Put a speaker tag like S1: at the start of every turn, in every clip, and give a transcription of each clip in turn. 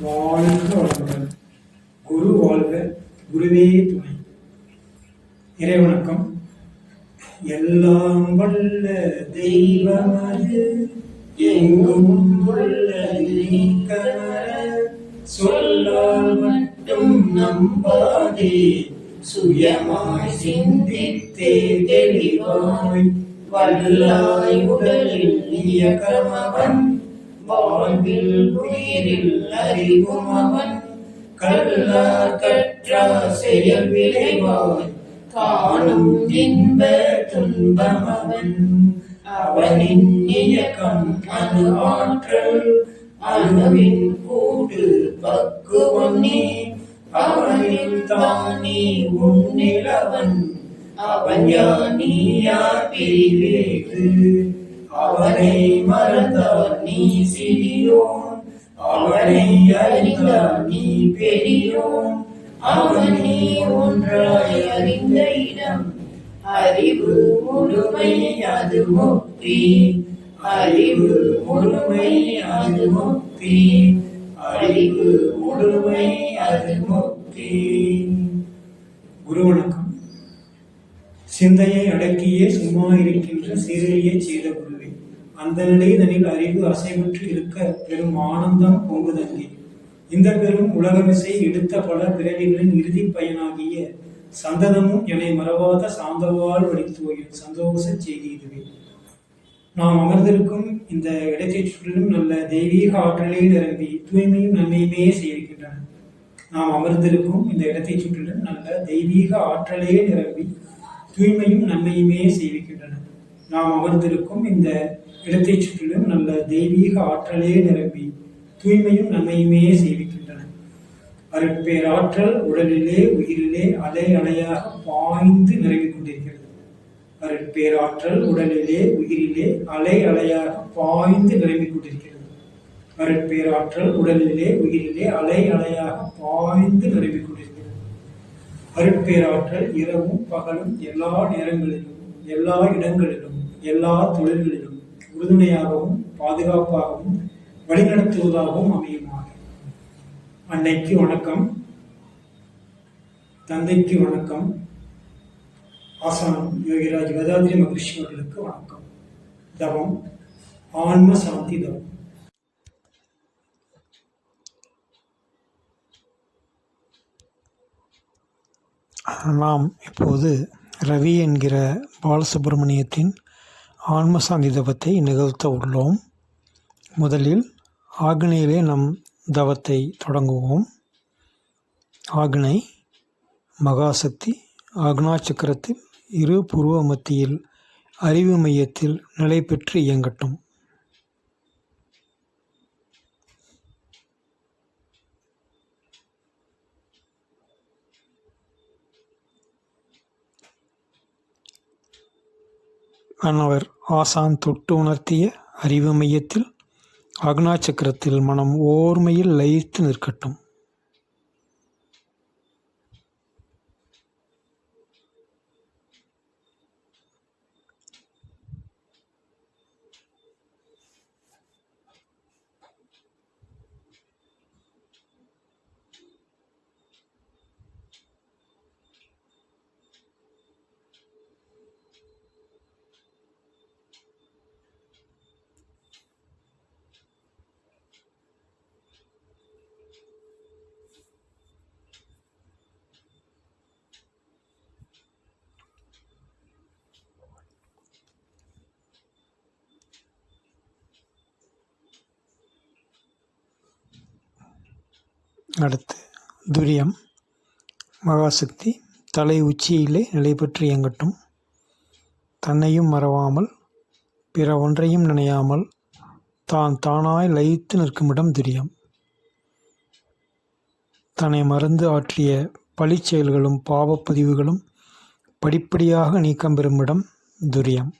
S1: வாழ்க வளமுடன் குரு வாழ்க குருவே துணை. இறைவணக்கம். எல்லாம் வல்ல தெய்வமது எங்கும் உள்ள சொல்லால் மட்டும் நம்பாதே சுயமாய் சிந்தித்தே தெளிவாய். வல்லாய் உடலில் இயக்கமவன் வாழ்வில் உயிரில் அறிவும் அவன் கல்லார் கற்றா செயல் விளைவாய். காணும் இன்ப துன்பம் அவன் அவனின் இயக்கம் அணு ஆற்றல். அணுவின் கூடு பக்குவம் நீ. அவனில் தானே உன்னிலவன் அவன் யானி யார் பிரிவேறு அவனை மறந்தவன் நீ சிறியோன். அவனை அறிந்தவன் நீ பெரியோன். அவனே ஒன்றாய் அறிந்த இடம். அறிவு முழுமை அது முக்தி அறிவு முழுமை அது முக்தி அறிவு முழுமை அது முக்தி குருவனுக்கு சிந்தையை அடக்கியே சும்மா இருக்கின்ற சீரழியை செய்த குருவே அந்த நிலைதனில் அறிவு அசைவற்று இருக்க பெரும் ஆனந்தம் பொங்குதங்கே இந்த பெரும் உலகமிசை எடுத்த பல பிறவிகளின் இறுதி பயனாகிய சந்ததமும் என்னை மறவாத சாந்தவால் வடித்துவையும் சந்தோஷ செய்தி இதுவே நாம் அமர்ந்திருக்கும் இந்த இடத்தை சுற்றிலும் நல்ல தெய்வீக ஆற்றலே நிரம்பி தூய்மையும் நன்மையுமே செய்திருக்கின்றன. நாம் அமர்ந்திருக்கும் இந்த இடத்தை சுற்றிலும் நல்ல தெய்வீக ஆற்றலே நிரம்பி தூய்மையும் நன்மையுமே செய்விக்கின்றன. நாம் அமர்ந்திருக்கும் இந்த இடத்தை சுற்றிலும் நல்ல தெய்வீக ஆற்றலே நிரம்பி தூய்மையும் நன்மையுமே செய்விக்கின்றன. அருட்பேராற்றல் உடலிலே உயிரிலே அலை அலையாக பாய்ந்து நிரம்பிக் கொண்டிருக்கிறது. அருட்பேராற்றல் உடலிலே உயிரிலே அலை அலையாக பாய்ந்து நிரம்பிக் கொண்டிருக்கிறது. அருட்பேராற்றல் உடலிலே உயிரிலே அலை அலையாக பாய்ந்து நிரம்பிக் அருட்பேராற்றல் இரவும் பகலும் எல்லா நேரங்களிலும் எல்லா இடங்களிலும் எல்லா தொழில்களிலும் உறுதுணையாகவும் பாதுகாப்பாகவும் வழிநடத்துவதாகவும் அமையுமாக. அன்னைக்கு வணக்கம். தந்தைக்கு வணக்கம். ஆசானம் யோகிராஜ் வேதாத்ரி மகிழ்ச்சி அவர்களுக்கு வணக்கம். தவம். ஆன்ம சாந்தி தவம்.
S2: நாம் இப்போது ரவி என்கிற பாலசுப்பிரமணியத்தின் ஆன்ம சாந்தி தவத்தை நிகழ்த்த உள்ளோம். முதலில் ஆக்னையிலே நம் தவத்தை தொடங்குவோம். ஆக்னை மகாசக்தி ஆக்னா சக்கரத்தில் இரு புருவ மத்தியில் அறிவு மையத்தில் நிலை பெற்று இயங்கட்டும். அன்னவர் ஆசான் தொட்டு உணர்த்திய அறிவு மையத்தில் அக்னா சக்கரத்தில் மனம் ஓர்மையில் லயித்து நிற்கட்டும். அடுத்து துரியம். மகாசக்தி தலை உச்சியிலே நிலை பெற்று இயங்கட்டும். தன்னையும் மறவாமல் பிற ஒன்றையும் நினையாமல் தான் தானாய் லயித்து நிற்குமிடம் துரியம். தன்னை மறந்து ஆற்றிய பழிச் செயல்களும் பாவப்பதிவுகளும் படிப்படியாக நீக்கம் பெறுமிடம் துரியம்.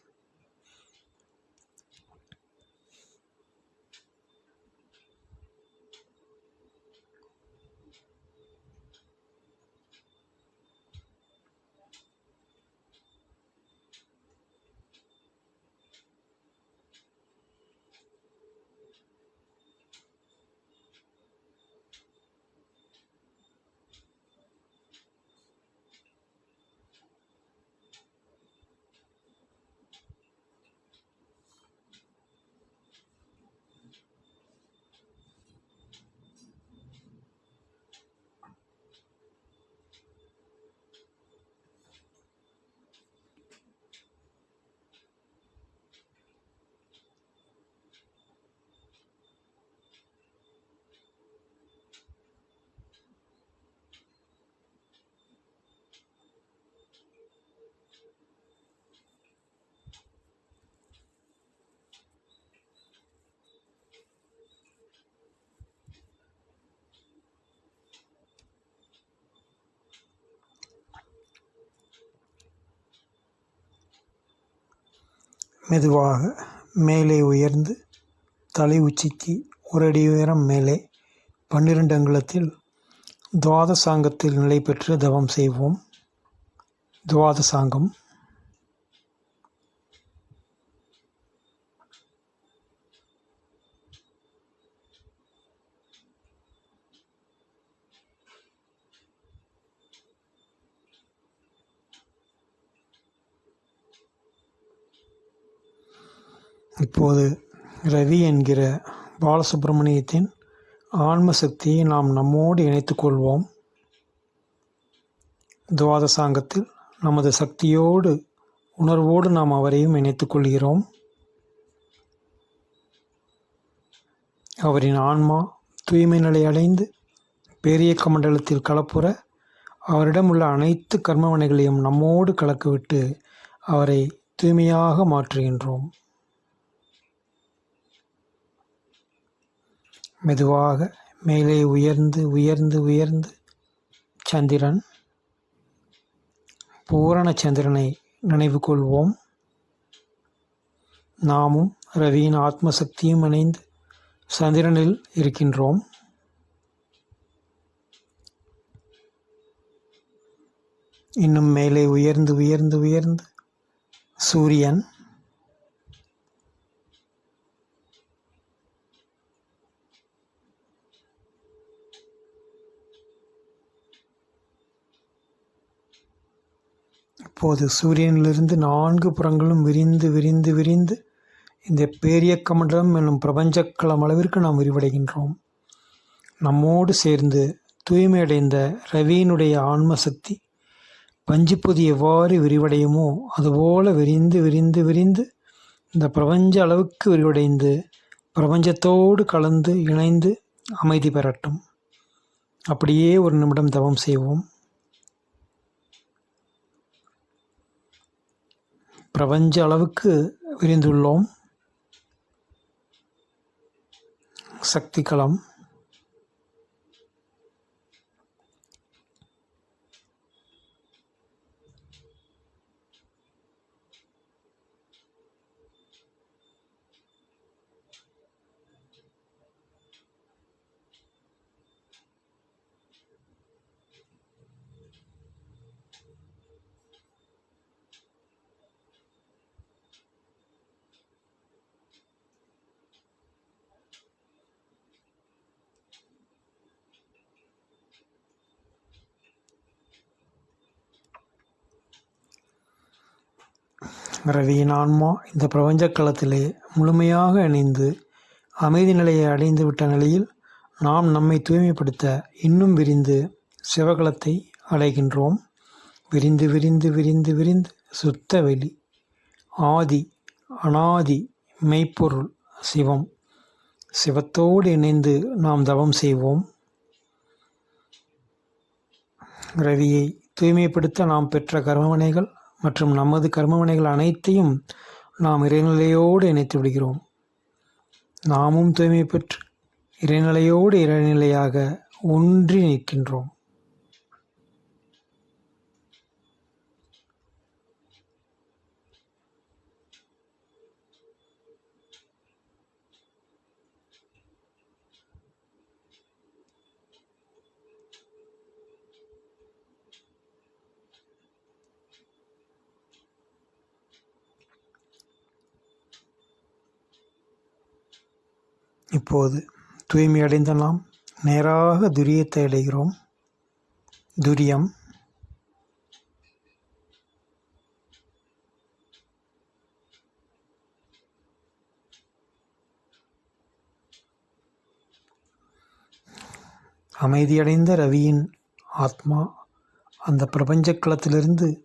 S1: மெதுவாக மேலே உயர்ந்து தலை உச்சிக்கு ஒரு அடி உயரம் மேலே பன்னிரண்டு அங்குலத்தில் துவாதசாங்கத்தில் நிலை பெற்று தவம் செய்வோம். துவாதசாங்கம். இப்போது ரவி என்கிற பாலசுப்பிரமணியத்தின் ஆன்ம சக்தியை நாம் நம்மோடு இணைத்து கொள்வோம். துவாதசாங்கத்தில் நமது சக்தியோடு உணர்வோடு நாம் அவரையும் இணைத்து கொள்கிறோம். அவரின் ஆன்மா தூய்மை நிலை அடைந்து பேரியக்க மண்டலத்தில் கலப்புற அவரிடம் உள்ள அனைத்து கர்மவனைகளையும் நம்மோடு கலக்கிவிட்டு அவரை தூய்மையாக மாற்றுகின்றோம். மெதுவாக மேலே உயர்ந்து உயர்ந்து உயர்ந்து சந்திரன் பூரண சந்திரனை நினைவு கொள்வோம் நாமும் ரவியின் ஆத்ம சக்தியும் இணைந்து சந்திரனில் இருக்கின்றோம். இன்னும் மேலே உயர்ந்து உயர்ந்து உயர்ந்து சூரியன் இப்போது சூரியனிலிருந்து நான்கு புறங்களும் விரிந்து விரிந்து விரிந்து இந்த பேரியக்க மண்டலம் என்னும் பிரபஞ்சக்களம் அளவிற்கு நாம் விரிவடைகின்றோம். நம்மோடு சேர்ந்து தூய்மையடைந்த ரவியினுடைய ஆன்ம சக்தி பஞ்சுப்பொதி எவ்வாறு விரிவடையுமோ அதுபோல விரிந்து விரிந்து விரிந்து இந்த பிரபஞ்ச அளவுக்கு விரிவடைந்து பிரபஞ்சத்தோடு கலந்து இணைந்து அமைதி பெறட்டும். அப்படியே ஒரு நிமிடம் தவம் செய்வோம். பிரபஞ்ச அளவுக்கு விரிந்துள்ளோம். சக்தி களம் ரவியின் ஆன்மா இந்த பிரபஞ்ச களத்திலே முழுமையாக இணைந்து அமைதி நிலையை அடைந்து விட்ட நிலையில் நாம் நம்மை தூய்மைப்படுத்த இன்னும் விரிந்து சிவகலத்தை அடைகின்றோம். விரிந்து விரிந்து விரிந்து விரிந்து சுத்த வெளி ஆதி அனாதி மெய்ப்பொருள் சிவம். சிவத்தோடு இணைந்து நாம் தவம் செய்வோம். ரவியை தூய்மைப்படுத்த நாம் பெற்ற கர்மவினைகள் மற்றும் நமது கர்மவினைகள் அனைத்தையும் நாம் இறைநிலையோடு இணைத்து விடுகிறோம். நாமும் தூய்மை பெற்று இறைநிலையோடு இறைநிலையாக ஒன்றி நிற்கின்றோம். இப்போது தூய்மையடைந்த நாம் நேராக துரியத்தை அடைகிறோம். துரியம். அமைதியடைந்த ரவியின் ஆத்மா அந்த பிரபஞ்சக்களத்திலிருந்து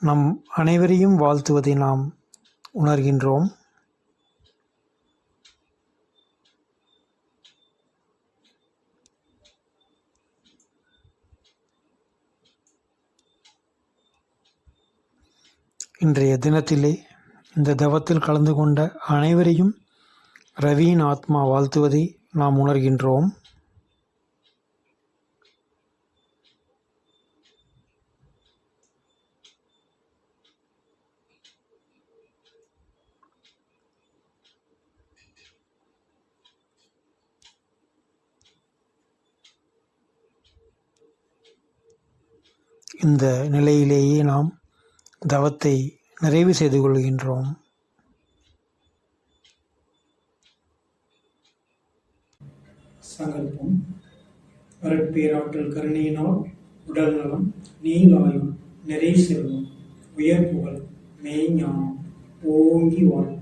S1: நம் அனைவரையும் வாழ்த்துவதை நாம் உணர்கின்றோம். இன்றைய தினத்திலே இந்த தவத்தில் கலந்து கொண்ட அனைவரையும் ரவியின் ஆத்மா வாழ்த்துவதை நாம் உணர்கின்றோம்.
S2: இந்த நிலையிலேயே நாம் தவத்தை நிறைவு செய்து கொள்கின்றோம்.
S1: சங்கல்பம் வரட்பேராற்றல் கருணையினால் உடல் நலம் நீலாயுள் நிறை செல்வம் உயர் புகழ் மெய்ஞானம் ஓங்கி வாழ்.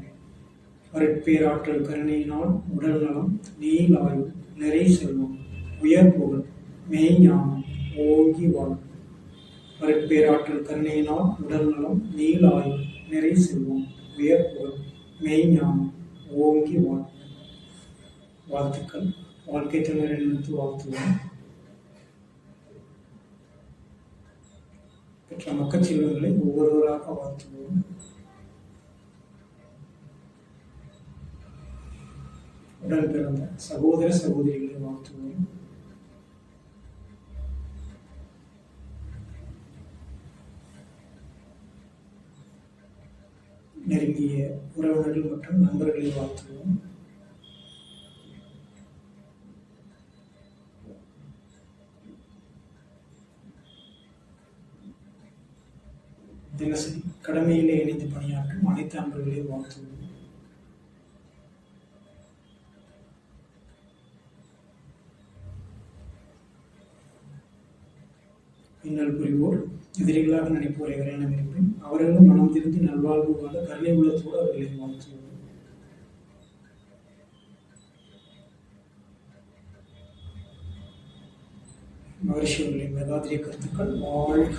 S1: வரட்பேராற்றல் கருணையினால் உடல் நலம் நீலாயுள் நிறை செல்வம் உயர் புகழ் மெய்ஞானம் ஓங்கி வாழ். வரப்பேராற்றல் கருணையினால் உடல் நலம் நீலாயுள் நிறை செல்வம் உயர் மெய்ஞானம் ஓங்கி வாழ்வு வாழ்த்துக்கள். வாழ்க்கை துணை நினைத்து வாழ்த்துவோம். பெற்ற மக்கள் செல்வங்களை ஒவ்வொருவராக வாழ்த்துவோம். உடன் பிறந்த சகோதர சகோதரிகளை வாழ்த்துவோம். நெருங்கிய உறவினர்கள் மற்றும் நண்பர்களை வாழ்த்துவோம். தினசரி கடமையிலே இணைந்து பணியாற்றும் அனைத்து அன்பர்களையும் வாழ்த்துவோம். இன்னல் புரிவோர் எதிரிகளாக நினைப்போரை வரையான இருப்பேன் அவர்களும் மனம் திருந்து நல்வாழ்வு வாழ கருணை உள்ளத்தோடு அவர்களை வாழ்த்துவோம் மகர்ஷியர்களின் வேதாந்திரிய கருத்துக்கள் வாழ்க.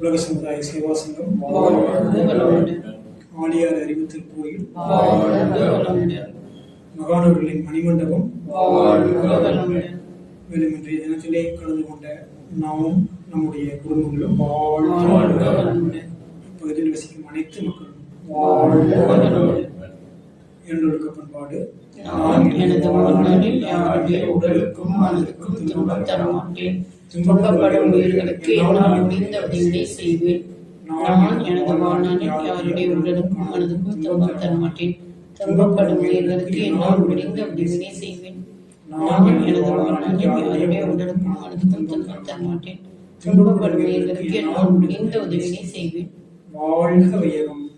S1: உலக சமுதாய சேவா சங்கம். ஆலியார் அறிவுத்தல் கோயில். மகானவர்களின் மணிமண்டபம். மேலும் இன்றைய தினத்திலே கலந்து கொண்ட நாமும் நம்முடைய குடும்பங்களும். இப்பகுதியில் வசிக்கும் அனைத்து மக்களும். இரண்டொழுக்க பண்பாடு
S3: நான் எனது வாழ்நாளில் யாருடைய உடலுக்கும் மனதுக்கும் துன்பம் தர மாட்டேன் துன்பப்படும் உயிர்களுக்கு என்னால் முடிந்த உதவியை செய்வேன். நான் எனது வாழ்நாளில் யாருடைய உடலுக்கும் மனதுக்கும் துன்பம் தர மாட்டேன் துன்பப்படும் உயிர்களுக்கு என்னால் முடிந்த உதவியை செய்வேன். நான் எனது வாழ்நாளில் உடலுக்கும் மனதுக்கும் துன்பம் தர மாட்டேன். உயிர்களுக்கு என்னால் முடிந்த உதவியை செய்வேன்?
S1: வாழ்க வையகம்.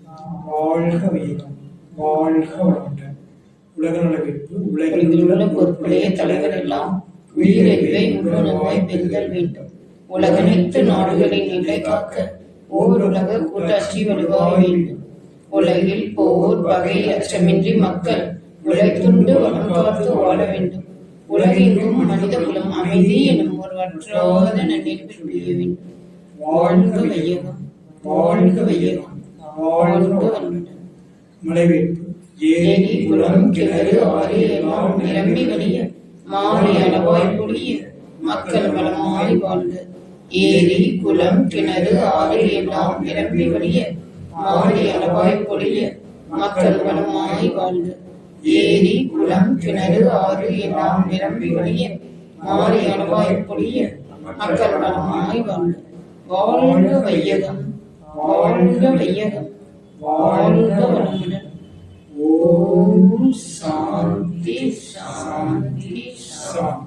S1: வாழ்க வையகம். வாழ்க வளமுடன். உலக நலவிற்கு
S3: உலகில் உள்ள பொறுப்புடைய தலைவர் எல்லாம் உயிரறிவை உள்ளுணர்வாய் பெறுதல் வேண்டும். உலகனைத்து நாடுகளின் நிலை காக்க ஓர் உலக கூட்டாட்சி வலுவாக வேண்டும். உலகில் போர் பகை அச்சமின்றி மக்கள் உழைத்துண்டு வளம் காத்து வாழ வேண்டும். உலகெங்கும் மனித குலம் அமைதி எனும் ஒரு வற்றாத புரிய வேண்டும் வாழ்க வையகம் வாழ்க வையகம் வாழ்க
S1: மலைவேற்பு
S3: ஏரி குளம் கிணறு ஆறு எல்லாம் நிரம்பி வழிய மாறி அளவாய் பொழிய மக்கள் வளமாய் வாழ்க ஏரி குளம் கிணறு ஆறு எல்லாம் நிரம்பி வழிய மாறி அளவாய் பொழிய மக்கள் வளமாய் வாழ்க ஏரி குளம் கிணறு ஆறு எல்லாம் நிரம்பி வழிய மாறி அளவாய் பொழிய மக்கள் வளமாய் வாழ்க. வாழ்க வையகம் வாழ்க வையகம் வாழ்க வளமுடன். ஓம் சாந்தி சாந்தி சாந்தி.